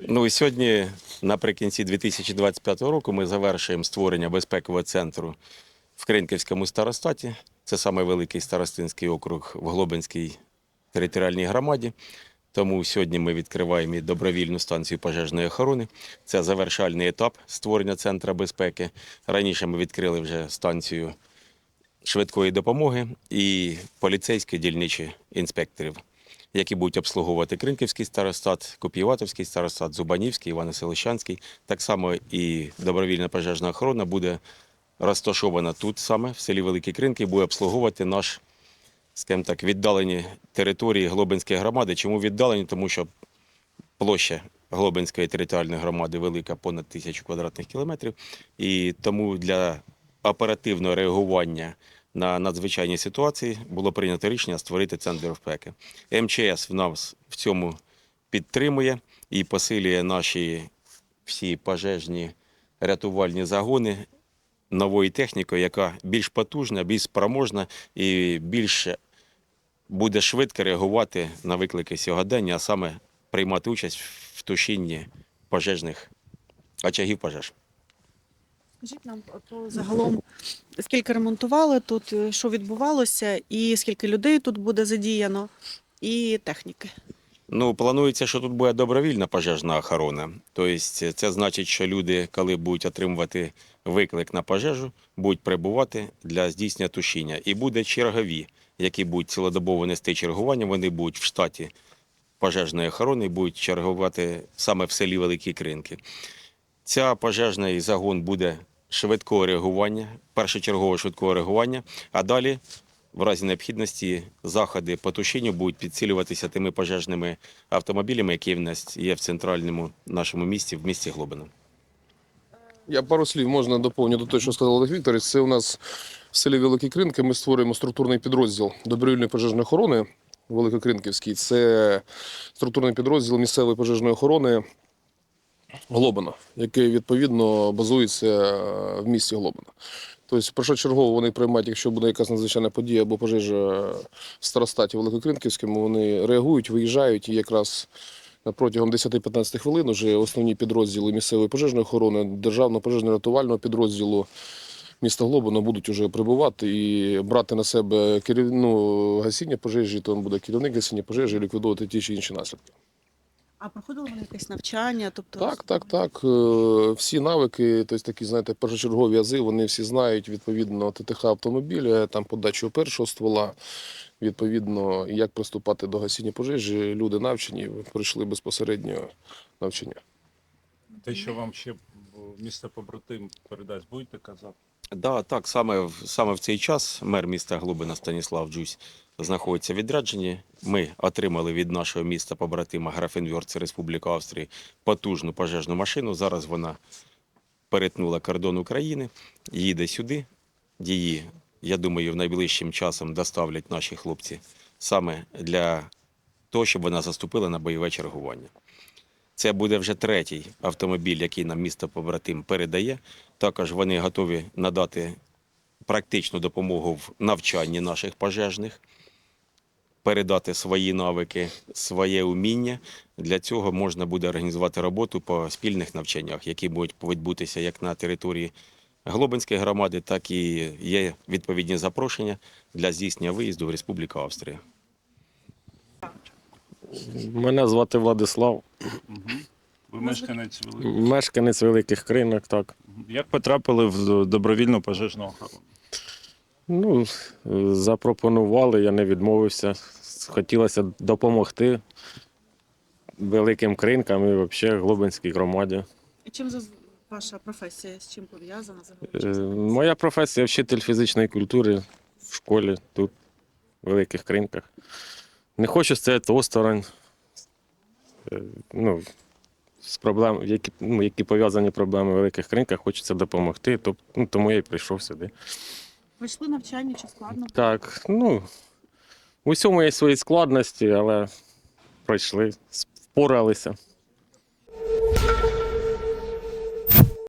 Ну і сьогодні, наприкінці 2025 року, ми завершуємо створення безпекового центру в Кринківському старостаті. Це саме великий старостинський округ в Глобинській територіальній громаді. Тому сьогодні ми відкриваємо і добровільну станцію пожежної охорони. Це завершальний етап створення центру безпеки. Раніше ми відкрили вже станцію швидкої допомоги і поліцейські дільничі інспекторів, які будуть обслуговувати Кринківський старостат, Копіюватовський старостат, Зубанівський, Івано-Селищанський. Так само і добровільна пожежна охорона буде розташована тут саме, в селі Великі Кринки, буде обслуговувати наш, скажімо так, віддалені території Глобинської громади. Чому віддалені? Тому що площа Глобинської територіальної громади велика понад тисячу квадратних кілометрів. І тому для оперативного реагування на надзвичайні ситуації було прийнято рішення створити центр безпеки. МЧС в нас в цьому підтримує і посилює наші всі пожежні рятувальні загони новою технікою, яка більш потужна, більш спроможна і більше буде швидко реагувати на виклики сьогодення, а саме приймати участь в тушінні пожежних очагів пожеж. Скажіть нам про загалом, скільки ремонтували тут, е, що відбувалося, і скільки людей тут буде задіяно, і техніки. Ну, планується, що тут буде добровільна пожежна охорона. Тобто, це значить, що люди, коли будуть отримувати виклик на пожежу, будуть прибувати для здійснення тушіння. І буде чергові, які будуть цілодобово нести чергування, вони будуть в штаті пожежної охорони і будуть чергувати саме в селі Великі Кринки. Ця пожежний загон буде швидкого реагування, першочергового швидкого реагування, а далі, в разі необхідності, заходи по тушінню будуть підсилюватися тими пожежними автомобілями, які в нас є в центральному нашому місті, в місті Глобино. Я пару слів можна доповню до того, що сказав Олег Вікторович. Це у нас в селі Великі Кринки. Ми створюємо структурний підрозділ добровільної пожежної охорони Великокринківський. Це структурний підрозділ місцевої пожежної охорони Глобина, який відповідно базується в місті Глобина. Тобто, першочергово вони приймають, якщо буде якась надзвичайна подія або пожежа в старостаті Великокринківському, вони реагують, виїжджають і якраз протягом 10-15 хвилин вже основні підрозділи місцевої пожежної охорони, державного пожежно-рятувального підрозділу міста Глобино будуть вже прибувати і брати на себе керів... ну, гасіння пожежі, то буде керівник гасіння пожежі, і ліквідовувати ті чи інші наслідки. А проходили вони якесь навчання? Тобто Так, так, так. Е, Всі навики, тобто такі, знаєте, першочергові ази, вони всі знають відповідно ТТХ автомобіля, там подачу першого ствола, відповідно, як приступати до гасіння пожежі. Люди навчені, пройшли безпосередньо навчання. Те, що вам ще місто побратим передасть, будете казати? Да, так, саме, в- саме в цей час мер міста Глобина Станіслав Джусь знаходиться в відрядженні. Ми отримали від нашого міста побратима Графенвьор, Республіка Австрії, потужну пожежну машину. Зараз вона перетнула кордон України, їде сюди. Її, я думаю, в найближчим часом доставлять наші хлопці саме для того, щоб вона заступила на бойове чергування. Це буде вже третій автомобіль, який нам місто побратим передає. Також вони готові надати практичну допомогу в навчанні наших пожежних, передати свої навики, своє уміння. Для цього можна буде організувати роботу по спільних навчаннях, які будуть відбутися як на території Глобинської громади, так і є відповідні запрошення для здійснення виїзду в Республіку Австрія. Мене звати Владислав, Ви мешканець Великого. мешканець великих кринок, так. Як потрапили в добровільну пожежну охорону? Ну, е, запропонували, я не відмовився. Хотілося допомогти великим кринкам і взагалі Глобинській громаді. І чим ваша професія з чим пов'язана Е, загалом? Моя професія вчитель фізичної культури в школі тут, в великих кринках. Не хочу стояти осторонь. Е, Ну, з проблем, які, ну, які пов'язані проблеми в великих ринках, хочеться допомогти. Тоб- ну, тому я і прийшов сюди. Пройшли навчання чи складно? Так, ну, в усьому є свої складності, але пройшли, впоралися.